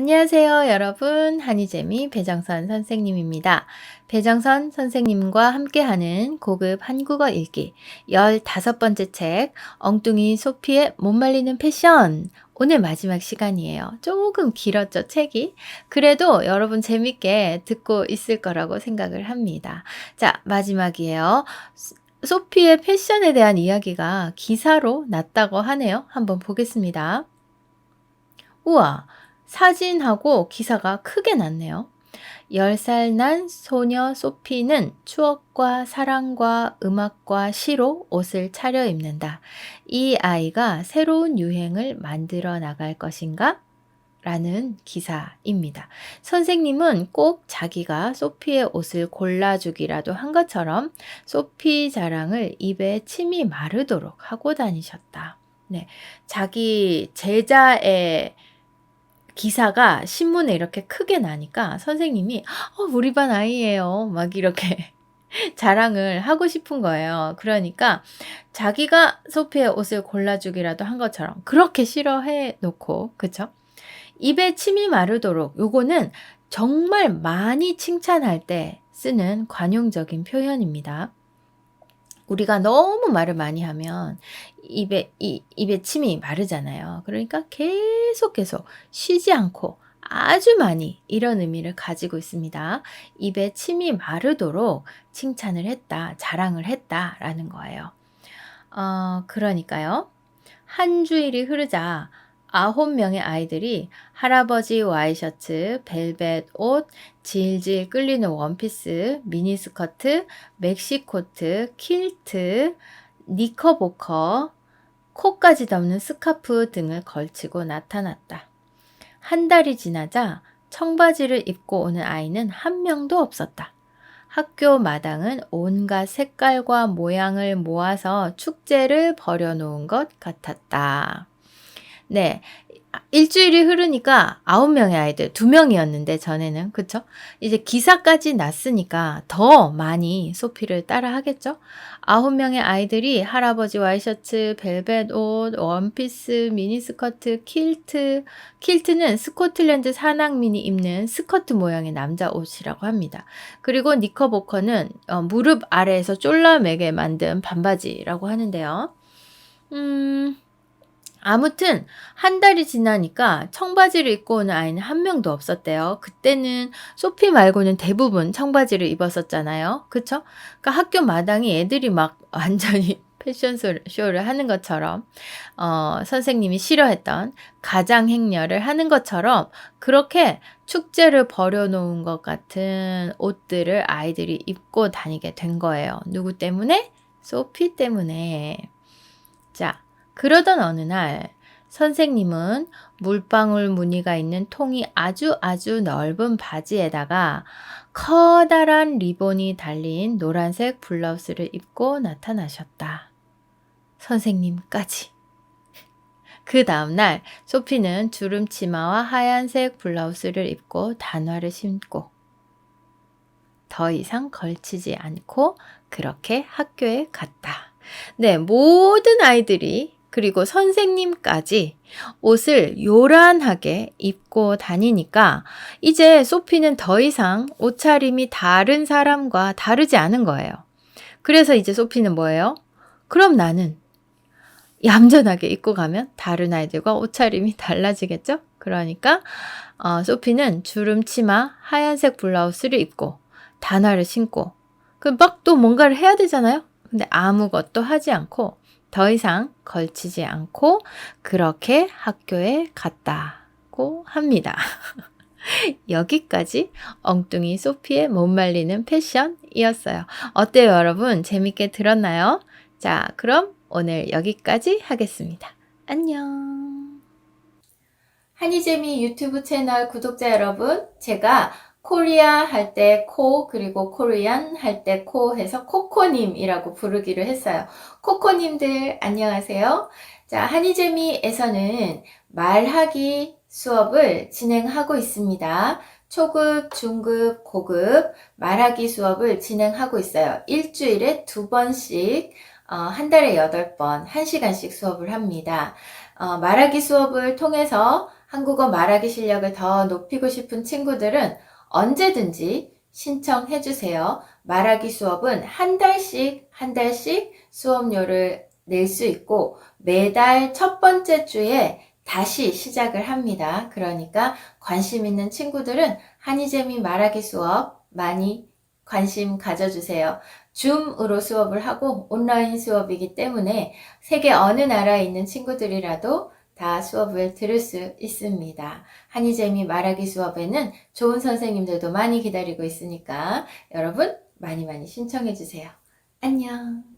안녕하세요, 여러분. 한이재미 배정선 선생님입니다. 배정선 선생님과 함께하는 고급 한국어 읽기 15번째 책, 엉뚱이 소피의 못 말리는 패션. 오늘 마지막 시간이에요. 조금 길었죠, 책이? 그래도 여러분 재밌게 듣고 있을 거라고 생각을 합니다. 자, 마지막이에요. 소피의 패션에 대한 이야기가 기사로 났다고 하네요. 한번 보겠습니다. 우와, 사진하고 기사가 크게 났네요. 10살 난 소녀 소피는 추억과 사랑과 음악과 시로 옷을 차려입는다. 이 아이가 새로운 유행을 만들어 나갈 것인가? 라는 기사입니다. 선생님은 꼭 자기가 소피의 옷을 골라주기라도 한 것처럼 소피 자랑을 입에 침이 마르도록 하고 다니셨다. 네. 자기 제자의 기사가 신문에 이렇게 크게 나니까 선생님이 어, 우리 반 아이예요. 막 이렇게 자랑을 하고 싶은 거예요. 그러니까 자기가 소피의 옷을 골라주기라도 한 것처럼 그렇게 싫어해 놓고 그쵸? 입에 침이 마르도록 요거는 정말 많이 칭찬할 때 쓰는 관용적인 표현입니다. 우리가 너무 말을 많이 하면 입에 이, 입에 침이 마르잖아요. 그러니까 계속 계속 쉬지 않고 아주 많이 이런 의미를 가지고 있습니다. 입에 침이 마르도록 칭찬을 했다, 자랑을 했다라는 거예요. 어, 그러니까요. 한 주일이 흐르자 아홉 명의 아이들이 할아버지 와이셔츠, 벨벳 옷, 질질 끌리는 원피스, 미니스커트, 멕시코트, 킬트, 니커보커, 코까지 덮는 스카프 등을 걸치고 나타났다. 한 달이 지나자 청바지를 입고 오는 아이는 한 명도 없었다. 학교 마당은 온갖 색깔과 모양을 모아서 축제를 벌여놓은 것 같았다. 네. 일주일이 흐르니까 아홉 명의 아이들, 두 명이었는데 전에는 그쵸? 이제 기사까지 났으니까 더 많이 소피를 따라 하겠죠? 아홉 명의 아이들이 할아버지 와이셔츠, 벨벳 옷, 원피스, 미니스커트, 킬트, 킬트는 스코틀랜드 산악민이 입는 스커트 모양의 남자 옷이라고 합니다. 그리고 니커보커는 어, 무릎 아래에서 쫄라매게 만든 반바지라고 하는데요. 음, 아무튼 한 달이 지나니까 청바지를 입고 오는 아이는 한 명도 없었대요. 그때는 소피 말고는 대부분 청바지를 입었었잖아요. 그쵸? 그러니까 학교 마당이 애들이 막 완전히 패션쇼를 하는 것처럼 어, 선생님이 싫어했던 가장 행렬을 하는 것처럼 그렇게 축제를 벌여놓은 것 같은 옷들을 아이들이 입고 다니게 된 거예요. 누구 때문에? 소피 때문에. 자, 그러던 어느 날 선생님은 물방울 무늬가 있는 통이 아주 아주 넓은 바지에다가 커다란 리본이 달린 노란색 블라우스를 입고 나타나셨다. 선생님까지. 그 다음날 소피는 주름 치마와 하얀색 블라우스를 입고 단화를 신고 더 이상 걸치지 않고 그렇게 학교에 갔다. 네, 모든 아이들이 그리고 선생님까지 옷을 요란하게 입고 다니니까 이제 소피는 더 이상 옷차림이 다른 사람과 다르지 않은 거예요. 그래서 이제 소피는 뭐예요? 그럼 나는 얌전하게 입고 가면 다른 아이들과 옷차림이 달라지겠죠? 그러니까 어, 소피는 주름 치마, 하얀색 블라우스를 입고 단화를 신고 그막또 뭔가를 해야 되잖아요. 근데 아무것도 하지 않고 더 이상 걸치지 않고 그렇게 학교에 갔다고 합니다. 여기까지 엉뚱이 소피의 못 말리는 패션이었어요. 어때요, 여러분? 재밌게 들었나요? 자, 그럼 오늘 여기까지 하겠습니다. 안녕. 한이재미 유튜브 채널 구독자 여러분, 제가 코리아 할 때 코, 그리고 코리안 할 때 코 해서 코코님이라고 부르기로 했어요. 코코님들 안녕하세요. 자, 한이재미에서는 말하기 수업을 진행하고 있습니다. 초급, 중급, 고급 말하기 수업을 진행하고 있어요. 일주일에 두 번씩, 어, 한 달에 여덟 번, 한 시간씩 수업을 합니다. 어, 말하기 수업을 통해서 한국어 말하기 실력을 더 높이고 싶은 친구들은 언제든지 신청해 주세요. 말하기 수업은 한 달씩, 한 달씩 수업료를 낼 수 있고 매달 첫 번째 주에 다시 시작을 합니다. 그러니까 관심 있는 친구들은 한이재미 말하기 수업 많이 관심 가져주세요. 줌으로 수업을 하고 온라인 수업이기 때문에 세계 어느 나라에 있는 친구들이라도 다 수업을 들을 수 있습니다. 한이재미 말하기 수업에는 좋은 선생님들도 많이 기다리고 있으니까 여러분 많이 많이 신청해 주세요. 안녕.